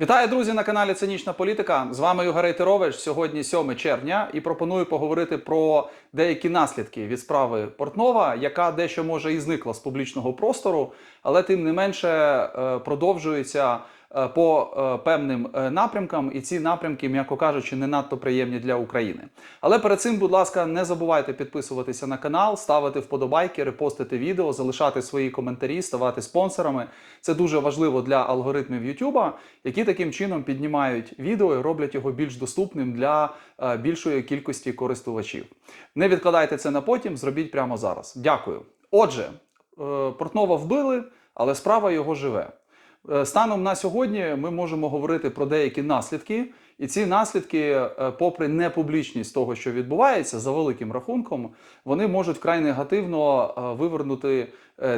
Вітаю, друзі, на каналі Цинічна Політика. З вами Югарей Тирович. Сьогодні 7 червня, і пропоную поговорити про деякі наслідки від справи Портнова, яка дещо може і зникла з публічного простору, але тим не менше е, продовжується по е, певним е, напрямкам, і ці напрямки, м'яко кажучи, не надто приємні для України. Але перед цим, будь ласка, не забувайте підписуватися на канал, ставити вподобайки, репостити відео, залишати свої коментарі, ставати спонсорами. Це дуже важливо для алгоритмів YouTube, які таким чином піднімають відео і роблять його більш доступним для е, більшої кількості користувачів. Не відкладайте це на потім, зробіть прямо зараз. Дякую. Отже, е, Портнова вбили, але справа його живе. Е, Станом на сьогодні ми можемо говорити про деякі наслідки, і ці наслідки, е, попри непублічність того, що відбувається, за великим рахунком, вони можуть вкрай негативно е, вивернути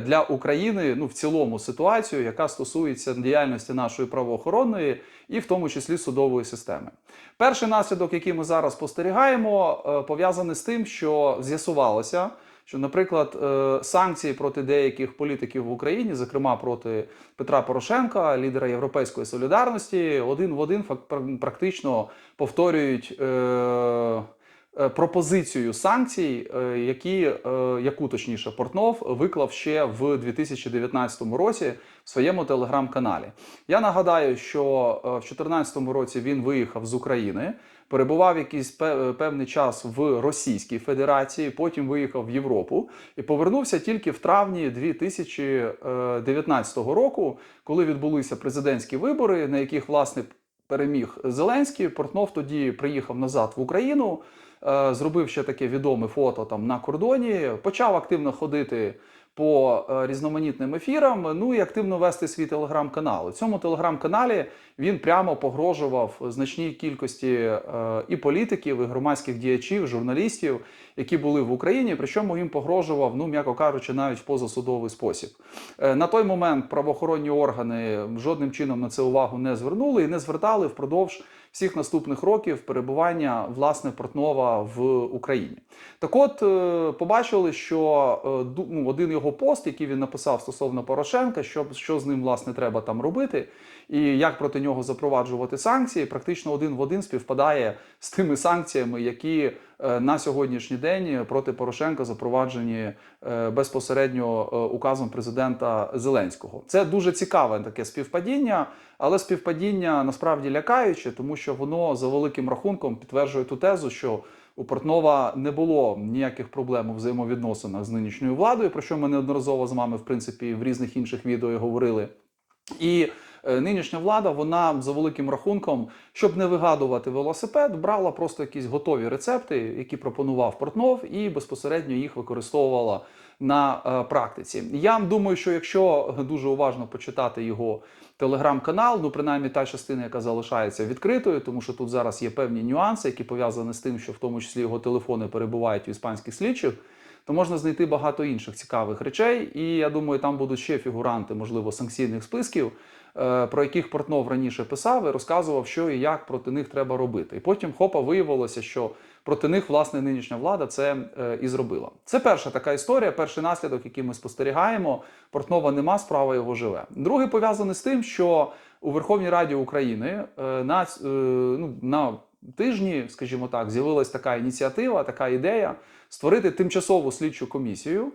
для України ну в цілому ситуацію, яка стосується діяльності нашої правоохоронної і в тому числі судової системи. Перший наслідок, який ми зараз спостерігаємо, пов'язаний з тим, що з'ясувалося що, наприклад, е, санкції проти деяких політиків в Україні, зокрема проти Петра Порошенка, лідера Європейської солідарності, один в один практично повторюють. Е, Пропозицію санкцій, е, які, е, яку точніше Портнов виклав ще в 2019 році в своєму телеграм-каналі. Я нагадаю, що в 2014 році він виїхав з України, перебував якийсь пе- певний час в Російській Федерації, потім виїхав в Європу і повернувся тільки в травні 2019 року, коли відбулися президентські вибори, на яких власне переміг Зеленський. Портнов тоді приїхав назад в Україну. е, Зробив ще таке відоме фото там на кордоні, почав активно ходити по е, різноманітним ефірам, ну і активно вести свій телеграм-канал. У цьому телеграм-каналі він прямо погрожував значній кількості е, і політиків, і громадських діячів, журналістів, які були в Україні. Причому їм погрожував, ну м'яко кажучи, навіть в позасудовий спосіб. Е, На той момент правоохоронні органи жодним чином на це увагу не звернули і не звертали впродовж всіх наступних років перебування власне Портнова в Україні. Так от е, побачили, що е, ну, один його пост, який він написав стосовно Порошенка, що, що з ним власне треба там робити, і як проти нього запроваджувати санкції, практично один в один співпадає з тими санкціями, які е, на сьогоднішній день проти Порошенка запроваджені е, безпосередньо е, указом президента Зеленського. Це дуже цікаве таке співпадіння, але співпадіння насправді лякаюче, тому що воно за великим рахунком підтверджує ту тезу, що у Портнова не було ніяких проблем у взаємовідносинах з нинішньою владою, про що ми неодноразово з вами, в принципі, в різних інших відео говорили. І е, нинішня влада, вона за великим рахунком, щоб не вигадувати велосипед, брала просто якісь готові рецепти, які пропонував Портнов, і безпосередньо їх використовувала на е, практиці. Я думаю, що якщо дуже уважно почитати його телеграм-канал, ну принаймні та частина, яка залишається відкритою, тому що тут зараз є певні нюанси, які пов'язані з тим, що в тому числі його телефони перебувають у іспанських слідчих то можна знайти багато інших цікавих речей. І я думаю, там будуть ще фігуранти, можливо, санкційних списків, е, про яких Портнов раніше писав і розказував, що і як проти них треба робити. І потім хопа виявилося, що проти них власне нинішня влада це е, і зробила. Це перша така історія, перший наслідок, який ми спостерігаємо. Портнова нема, справа його живе. Другий пов'язаний з тим, що у Верховній Раді України е, на, е, ну, на тижні, скажімо так, з'явилась така ініціатива, така ідея створити тимчасову слідчу комісію е,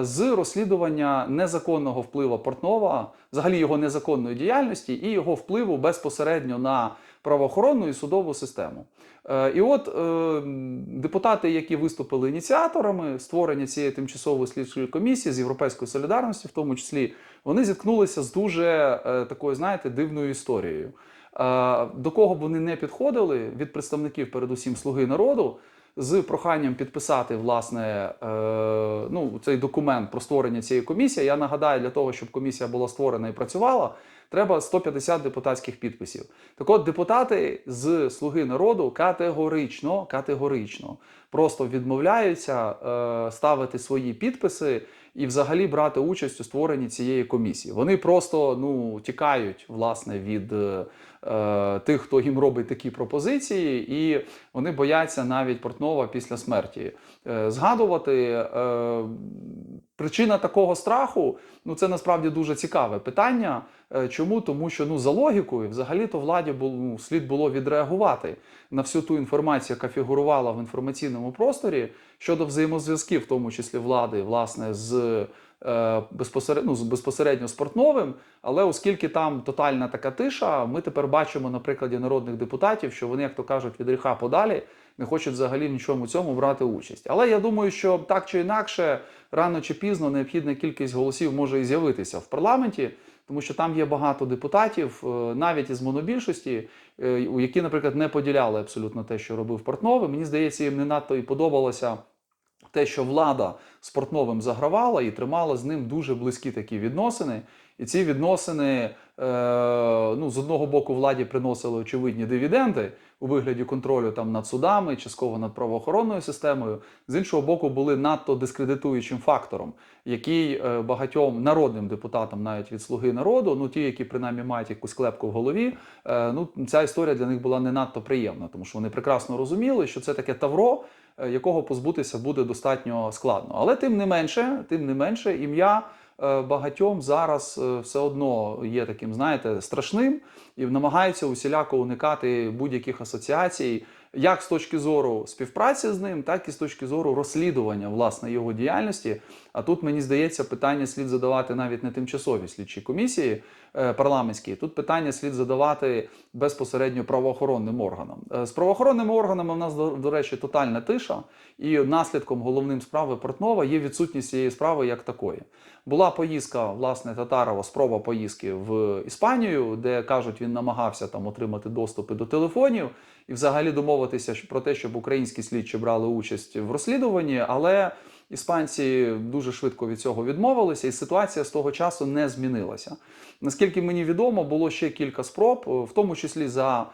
з розслідування незаконного впливу Портнова, взагалі його незаконної діяльності і його впливу безпосередньо на правоохоронну і судову систему. Е, І от е, депутати, які виступили ініціаторами створення цієї тимчасової слідчої комісії з європейської солідарності, в тому числі, вони зіткнулися з дуже е, такою, знаєте, дивною історією. Е, До кого б вони не підходили від представників, передусім слуги народу, з проханням підписати власне е, ну, цей документ про створення цієї комісії. Я нагадаю, для того, щоб комісія була створена і працювала, треба 150 депутатських підписів. Так от депутати з Слуги народу категорично, категорично просто відмовляються е, ставити свої підписи і взагалі брати участь у створенні цієї комісії. Вони просто ну тікають власне від е, тих, хто їм робить такі пропозиції, і вони бояться навіть Портнова після смерті е, згадувати. Е, Причина такого страху ну це насправді дуже цікаве питання. Е, Чому? Тому що ну за логікою, взагалі-то владі було ну, слід було відреагувати на всю ту інформацію, яка фігурувала в інформаційному просторі щодо взаємозв'язків, в тому числі влади, власне, з е, безпосередньо, ну, з безпосередньо з. Але оскільки там тотальна така тиша, ми тепер бачимо на прикладі народних депутатів, що вони, як то кажуть, від гріха подалі не хочуть взагалі нічому цьому брати участь. Але я думаю, що так чи інакше, рано чи пізно необхідна кількість голосів може і з'явитися в парламенті. Тому що там є багато депутатів, е, навіть із монобільшості, е, які, наприклад, не поділяли абсолютно те, що робив Портновий. Мені здається, їм не надто і подобалося те, що влада з Портновим загравала і тримала з ним дуже близькі такі відносини. І ці відносини е, ну, з одного боку владі приносили очевидні дивіденди у вигляді контролю там над судами, частково над правоохоронною системою. З іншого боку, були надто дискредитуючим фактором, який е, багатьом народним депутатам, навіть від слуги народу, ну ті, які принаймні мають якусь клепку в голові, е, ну ця історія для них була не надто приємна, тому що вони прекрасно розуміли, що це таке тавро, якого позбутися буде достатньо складно. Але тим не менше, тим не менше, ім'я е, багатьом зараз е, все одно є таким, знаєте, страшним і намагаються усіляко уникати будь-яких асоціацій, як з точки зору співпраці з ним, так і з точки зору розслідування власне його діяльності. А тут мені здається, питання слід задавати навіть не тимчасовій слідчій комісії е, парламентській. Тут питання слід задавати безпосередньо правоохоронним органам. Е, З правоохоронними органами в нас, до речі, тотальна тиша, і наслідком головним справи Портнова є відсутність цієї справи як такої. Була поїздка власне Татарова, спроба поїздки в Іспанію, де кажуть, він намагався там отримати доступи до телефонів і взагалі домовитися про те, щоб українські слідчі брали участь в розслідуванні, але іспанці дуже швидко від цього відмовилися, і ситуація з того часу не змінилася. Наскільки мені відомо, було ще кілька спроб, в тому числі за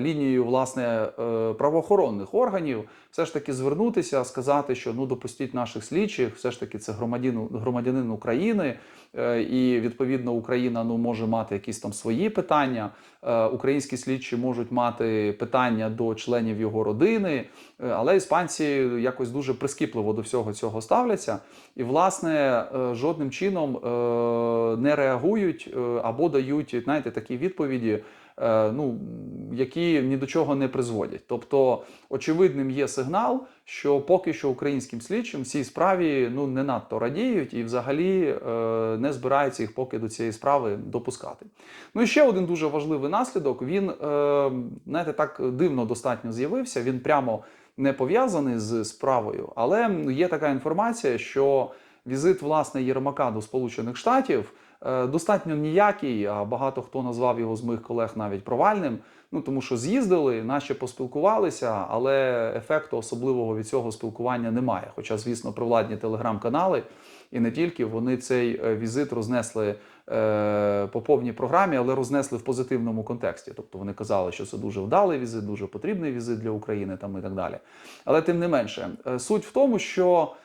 лінією власне е, правоохоронних органів, все ж таки звернутися, сказати, що ну допустіть наших слідчих, все ж таки це громадянин, громадянин України, е, і відповідно Україна ну може мати якісь там свої питання. Е, Українські слідчі можуть мати питання до членів його родини, е, але іспанці якось дуже прискіпливо до всього цього ставляться, і власне е, жодним чином е, не реагують е, або дають знаєте, такі відповіді. Е, Ну, які ні до чого не призводять. Тобто, очевидним є сигнал, що поки що українським слідчим в цій справі ну не надто радіють і взагалі е, не збираються їх поки до цієї справи допускати. Ну і ще один дуже важливий наслідок. Він е, знаєте, так дивно достатньо з'явився. Він прямо не пов'язаний з справою, але є така інформація, що візит власне Єрмака до Сполучених Штатів достатньо ніякий, а багато хто назвав його з моїх колег навіть провальним. Ну тому що з'їздили, наче поспілкувалися, але ефекту особливого від цього спілкування немає. Хоча, звісно, провладні телеграм-канали і не тільки вони цей е, візит рознесли е, по повній програмі, але рознесли в позитивному контексті. Тобто вони казали, що це дуже вдалий візит, дуже потрібний візит для України там і так далі. Але тим не менше, е, суть в тому, що е,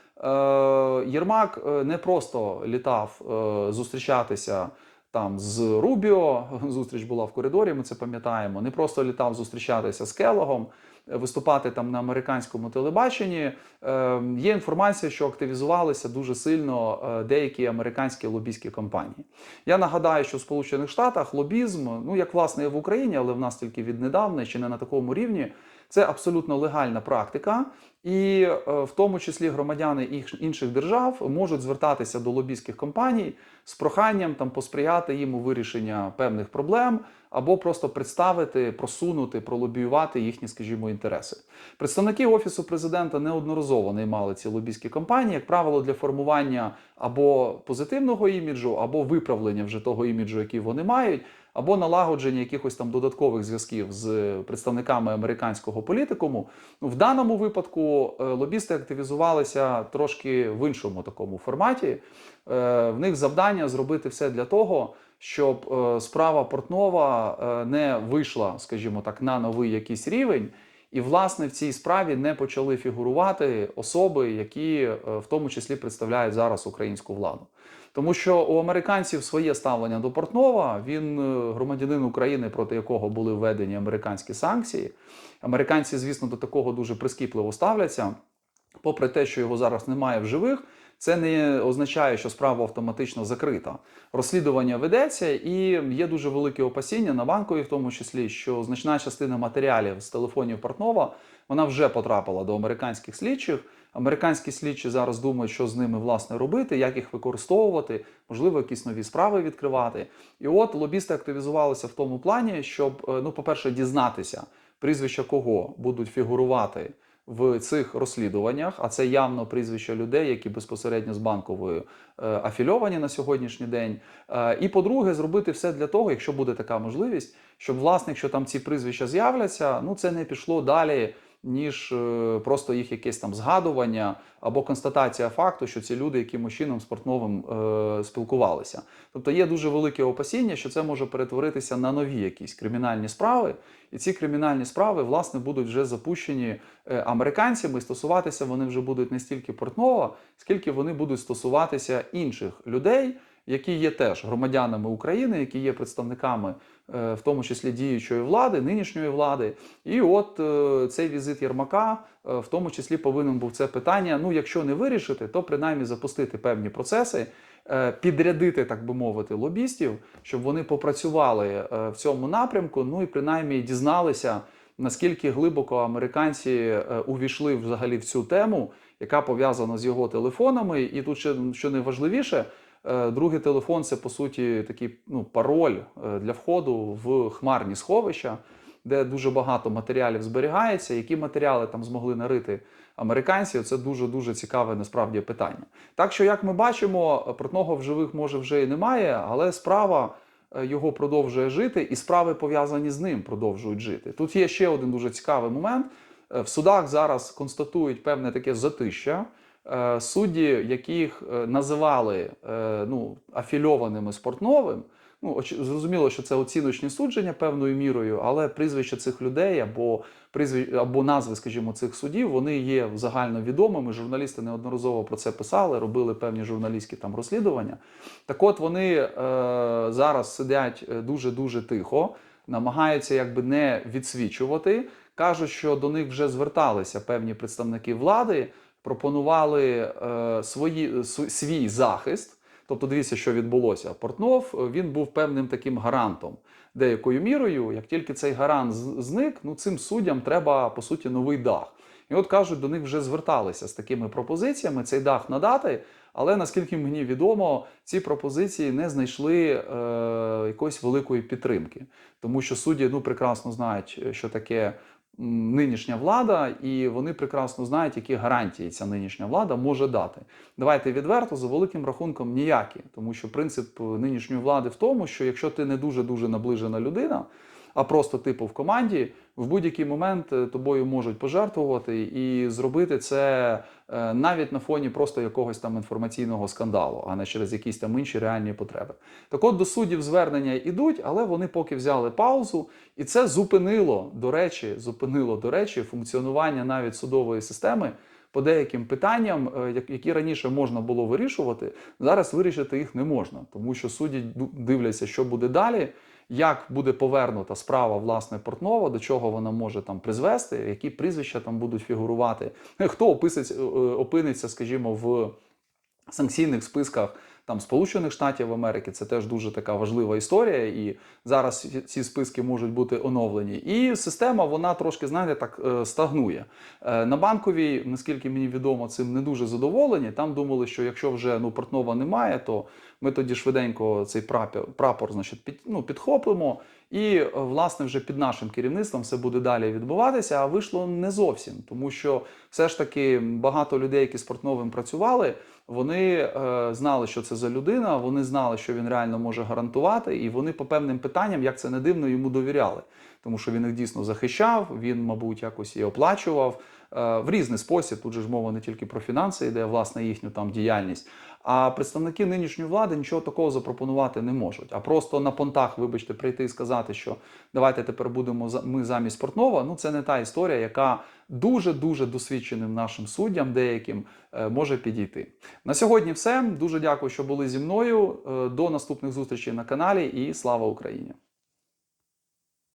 Єрмак е, не просто літав е, зустрічатися там з Рубіо. Зустріч була в коридорі, ми це пам'ятаємо. Не просто літав зустрічатися з Келогом, е, виступати там на американському телебаченні. Е, Є інформація, що активізувалися дуже сильно е, деякі американські лобійські компанії. Я нагадаю, що в Сполучених Штатах лобізм, ну як власне і в Україні, але в нас тільки віднедавна, ще не на такому рівні. Це абсолютно легальна практика, і е, в тому числі громадяни інших держав можуть звертатися до лобійських компаній з проханням там посприяти їм у вирішення певних проблем або просто представити, просунути, пролобіювати їхні, скажімо, інтереси. Представники офісу президента неодноразово наймали ці лобійські кампанії, як правило, для формування або позитивного іміджу, або виправлення вже того іміджу, який вони мають. Або налагодження якихось там додаткових зв'язків з представниками американського політикуму. Ну, в даному випадку е, лобісти активізувалися трошки в іншому такому форматі. Е, В них завдання зробити все для того, щоб е, справа Портнова не вийшла, скажімо так, на новий якийсь рівень. І, власне, в цій справі не почали фігурувати особи, які в тому числі представляють зараз українську владу. Тому що у американців своє ставлення до Портнова. Він е, громадянин України, проти якого були введені американські санкції. Американці, звісно, до такого дуже прискіпливо ставляться. Попри те, що його зараз немає в живих, це не означає, що справа автоматично закрита. Розслідування ведеться, і є дуже велике опасіння на банкові, в тому числі, що значна частина матеріалів з телефонів Портнова вона вже потрапила до американських слідчих. Американські слідчі зараз думають, що з ними власне робити, як їх використовувати, можливо, якісь нові справи відкривати. І от лобісти активізувалися в тому плані, щоб, е, ну, по-перше, дізнатися, прізвища кого будуть фігурувати в цих розслідуваннях, а це явно прізвища людей, які безпосередньо з банковою е, афільовані на сьогоднішній день. Е, І по-друге, зробити все для того, якщо буде така можливість, щоб власне, якщо там ці прізвища з'являться, ну це не пішло далі. Ніж е, просто їх якесь там згадування або констатація факту, що ці люди якимось чином з Портновим е, спілкувалися. Тобто є дуже велике опасіння, що це може перетворитися на нові якісь кримінальні справи, і ці кримінальні справи власне будуть вже запущені е, американцями. Стосуватися вони вже будуть не стільки Портнова, скільки вони будуть стосуватися інших людей, які є теж громадянами України, які є представниками, е, в тому числі діючої влади, нинішньої влади. І от е, цей візит Єрмака, е, в тому числі, повинен був це питання. Ну, якщо не вирішити, то принаймні запустити певні процеси, підрядити, так би мовити, лобістів, щоб вони попрацювали в цьому напрямку. Ну і принаймні дізналися. Наскільки глибоко американці увійшли взагалі в цю тему, яка пов'язана з його телефонами, і тут ще що найважливіше, Другий телефон це по суті такий ну, пароль е, для входу в хмарні сховища, де дуже багато матеріалів зберігається. Які матеріали там змогли нарити американці? Це дуже дуже цікаве насправді питання. Так що, як ми бачимо, портного в живих може вже і немає, але справа. е, Його продовжує жити, і справи пов'язані з ним продовжують жити. Тут є ще один дуже цікавий момент. Е, В судах зараз констатують певне таке затища. Е, Судді, яких е, називали е, ну, афільованими з Портновим, ну зрозуміло, що це оціночні судження певною мірою, але прізвища цих людей або прізвищ, або назви, скажімо, цих судів, вони є загальновідомими. Журналісти неодноразово про це писали, робили певні журналістські там розслідування. Так от вони е, зараз сидять дуже дуже тихо, намагаються якби не відсвічувати. Кажуть, що до них вже зверталися певні представники влади, пропонували е, свої, свій захист. Тобто, дивіться, що відбулося. Портнов е, він був певним таким гарантом деякою мірою. Як тільки цей гарант зник, ну цим суддям треба по суті новий дах. І от кажуть, до них вже зверталися з такими пропозиціями цей дах надати. Але наскільки мені відомо, ці пропозиції не знайшли е, якоїсь великої підтримки, тому що судді ну прекрасно знають, що таке нинішня влада, і вони прекрасно знають, які гарантії ця нинішня влада може дати. Давайте відверто, за великим рахунком ніякі, тому що принцип нинішньої влади в тому, що якщо ти не дуже дуже наближена людина, а просто типу в команді, в будь-який момент е, тобою можуть пожертвувати і зробити це е, навіть на фоні просто якогось там інформаційного скандалу, а не через якісь там інші реальні потреби. Так от до суддів звернення йдуть, але вони поки взяли паузу, і це зупинило, до речі, зупинило, до речі, функціонування навіть судової системи. По деяким питанням, е, які раніше можна було вирішувати, зараз вирішити їх не можна, тому що судді дивляться, що буде далі, як буде повернута справа власне Портнова, до чого вона може там призвести, які прізвища там будуть фігурувати, хто описиться, е, е, опиниться, скажімо, в санкційних списках там Сполучених Штатів Америки. Це теж дуже така важлива історія, і зараз ці- списки можуть бути оновлені. І система вона трошки, знаєте, так е, стагнує. Е, На банковій, наскільки мені відомо, цим не дуже задоволені. Там думали, що якщо вже ну Портнова немає, то ми тоді швиденько цей прапор, прапор значить, під, ну, підхопимо. І е, власне вже під нашим керівництвом все буде далі відбуватися. А вийшло не зовсім, тому що все ж таки багато людей, які з Портновим працювали, вони е, знали, що це за людина, вони знали, що він реально може гарантувати, і вони по певним питанням, як це не дивно, йому довіряли. Тому що він їх дійсно захищав, він, мабуть, якось і оплачував е, в різний спосіб. Тут же ж мова не тільки про фінанси, йде власне їхню там діяльність. А представники нинішньої влади нічого такого запропонувати не можуть. А просто на понтах, вибачте, прийти і сказати, що давайте тепер будемо ми замість Портнова. Ну це не та історія, яка дуже дуже досвідченим нашим суддям деяким е, може підійти. На сьогодні все. Дуже дякую, що були зі мною. Е, До наступних зустрічей на каналі і слава Україні!